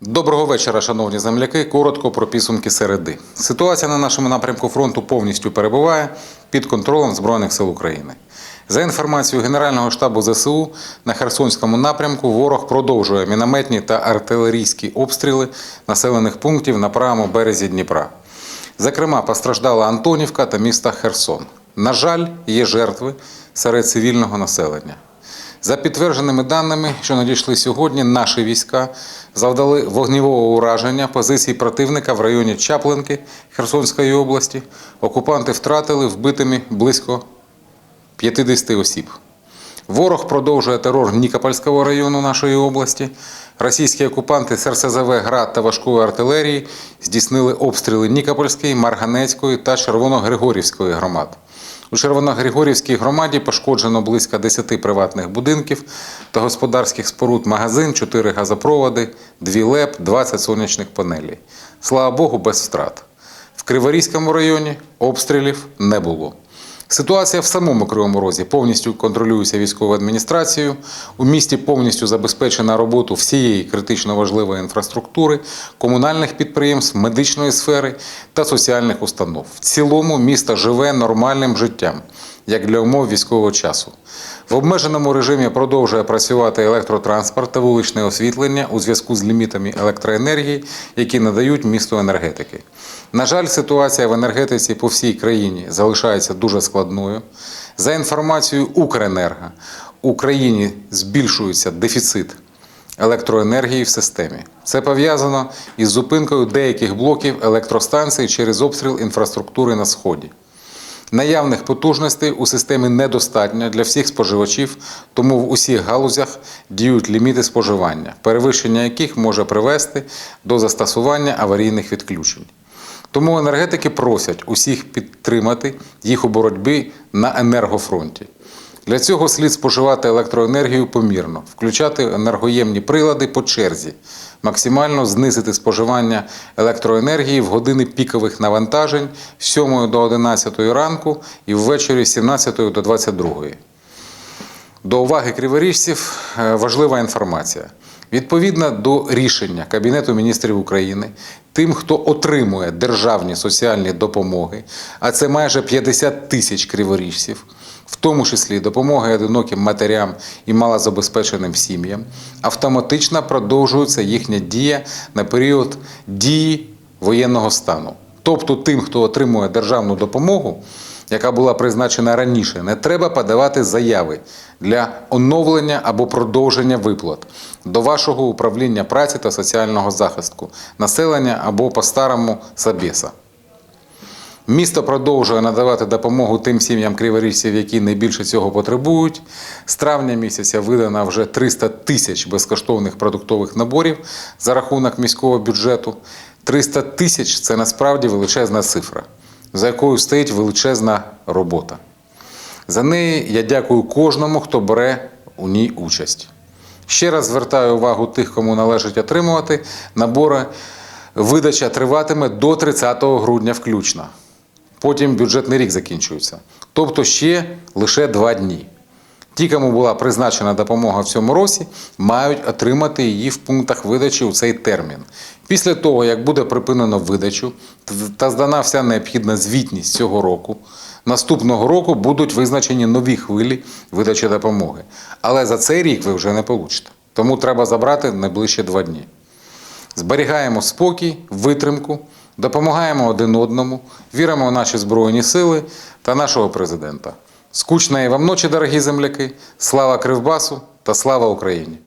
Доброго вечора, шановні земляки. Коротко про підсумки середи. Ситуація на нашому напрямку фронту повністю перебуває під контролем Збройних сил України. За інформацією Генерального штабу ЗСУ, на Херсонському напрямку ворог продовжує мінометні та артилерійські обстріли населених пунктів на правому березі Дніпра. Зокрема, постраждала Антонівка та міста Херсон. На жаль, є жертви серед цивільного населення. За підтвердженими даними, що надійшли сьогодні, наші війська завдали вогневого ураження позицій противника в районі Чаплинки Херсонської області. Окупанти втратили вбитими близько 50 осіб. Ворог продовжує терор Нікопольського району нашої області. Російські окупанти з РСЗВ «Град» та важкої артилерії здійснили обстріли Нікопольської, Марганецької та Червоногригорівської громад. У Червоногригорівській громаді пошкоджено близько 10 приватних будинків та господарських споруд, магазин, 4 газопроводи, 2 ЛЕП, 20 сонячних панелей. Слава Богу, без втрат. В Криворізькому районі обстрілів не було. Ситуація в самому Кривому Розі повністю контролюється військовою адміністрацією. У місті повністю забезпечена роботу всієї критично важливої інфраструктури, комунальних підприємств, медичної сфери та соціальних установ. В цілому місто живе нормальним життям, як для умов військового часу. В обмеженому режимі продовжує працювати електротранспорт та вуличне освітлення у зв'язку з лімітами електроенергії, які надають місту енергетики. На жаль, ситуація в енергетиці по всій країні залишається дуже складною. За інформацією Укренерго, у країні збільшується дефіцит електроенергії в системі. Це пов'язано із зупинкою деяких блоків електростанцій через обстріл інфраструктури на сході. Наявних потужностей у системі недостатньо для всіх споживачів, тому в усіх галузях діють ліміти споживання, перевищення яких може привести до застосування аварійних відключень. Тому енергетики просять усіх підтримати їх у боротьбі на енергофронті. Для цього слід споживати електроенергію помірно, включати енергоємні прилади по черзі, максимально знизити споживання електроенергії в години пікових навантажень з 7 до 11 ранку і ввечері з 17 до 22. До уваги криворіжців е, важлива інформація. Відповідно до рішення Кабінету міністрів України, тим, хто отримує державні соціальні допомоги, а це майже 50 тисяч криворіжців, в тому числі допомоги одиноким матерям і малозабезпеченим сім'ям, автоматично продовжується їхня дія на період дії воєнного стану. Тобто тим, хто отримує державну допомогу, яка була призначена раніше, не треба подавати заяви для оновлення або продовження виплат до вашого управління праці та соціального захисту населення або по-старому Сабеса. Місто продовжує надавати допомогу тим сім'ям криворіжців, які найбільше цього потребують. З травня місяця видано вже 300 тисяч безкоштовних продуктових наборів за рахунок міського бюджету. 300 тисяч це насправді величезна цифра, за якою стоїть величезна робота. За неї я дякую кожному, хто бере у ній участь. Ще раз звертаю увагу тих, кому належить отримувати набори. Видача триватиме до 30 грудня включно. Потім бюджетний рік закінчується. Тобто ще лише два дні. Ті, кому була призначена допомога в цьому році, мають отримати її в пунктах видачі у цей термін. Після того, як буде припинено видачу та здана вся необхідна звітність цього року, наступного року будуть визначені нові хвилі видачі допомоги. Але за цей рік ви вже не получите. Тому треба забрати найближче два дні. Зберігаємо спокій, витримку, допомагаємо один одному, віримо в наші Збройні сили та нашого президента. Скучної вам ночі, дорогі земляки! Слава Кривбасу та слава Україні!